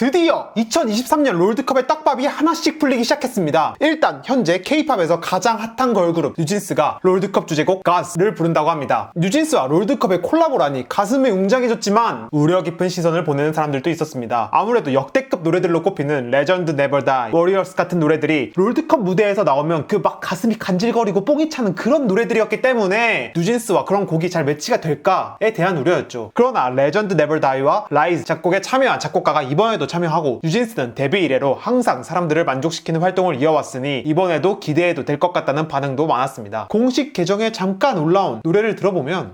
드디어 2023년 롤드컵의 떡밥이 하나씩 풀리기 시작했습니다. 일단 현재 K-팝에서 가장 핫한 걸그룹 뉴진스가 롤드컵 주제곡 가스를 부른다고 합니다. 뉴진스와 롤드컵의 콜라보라니 가슴이 웅장해졌지만 우려 깊은 시선을 보내는 사람들도 있었습니다. 아무래도 역대 급 노래들로 꼽히는 레전드 네버 다이, 워리어스 같은 노래들이 롤드컵 무대에서 나오면 그 막 가슴이 간질거리고 뽕이 차는 그런 노래들이었기 때문에 뉴진스와 그런 곡이 잘 매치가 될까에 대한 우려였죠. 그러나 레전드 네버 다이와 라이즈 작곡에 참여한 작곡가가 이번에도 참여하고 뉴진스는 데뷔 이래로 항상 사람들을 만족시키는 활동을 이어왔으니 이번에도 기대해도 될 것 같다는 반응도 많았습니다. 공식 계정에 잠깐 올라온 노래를 들어보면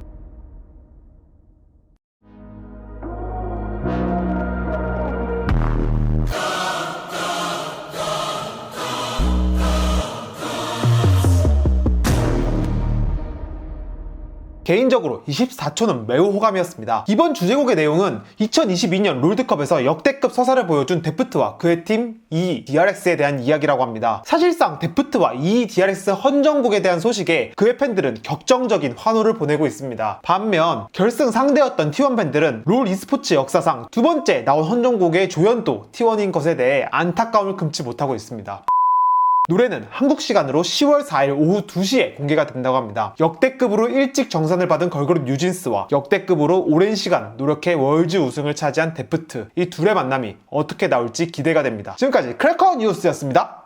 개인적으로 24초는 매우 호감이었습니다. 이번 주제곡의 내용은 2022년 롤드컵에서 역대급 서사를 보여준 데프트와 그의 팀 EDRX에 대한 이야기라고 합니다. 사실상 데프트와 EDRX 헌정국에 대한 소식에 그의 팬들은 격정적인 환호를 보내고 있습니다. 반면 결승 상대였던 T1 팬들은 롤 e스포츠 역사상 두 번째 나온 헌정국의 조연도 T1인 것에 대해 안타까움을 금치 못하고 있습니다. 노래는 한국 시간으로 10월 4일 오후 2시에 공개가 된다고 합니다. 역대급으로 일찍 정산을 받은 걸그룹 뉴진스와 역대급으로 오랜 시간 노력해 월즈 우승을 차지한 데프트 이 둘의 만남이 어떻게 나올지 기대가 됩니다. 지금까지 크래커 뉴스였습니다.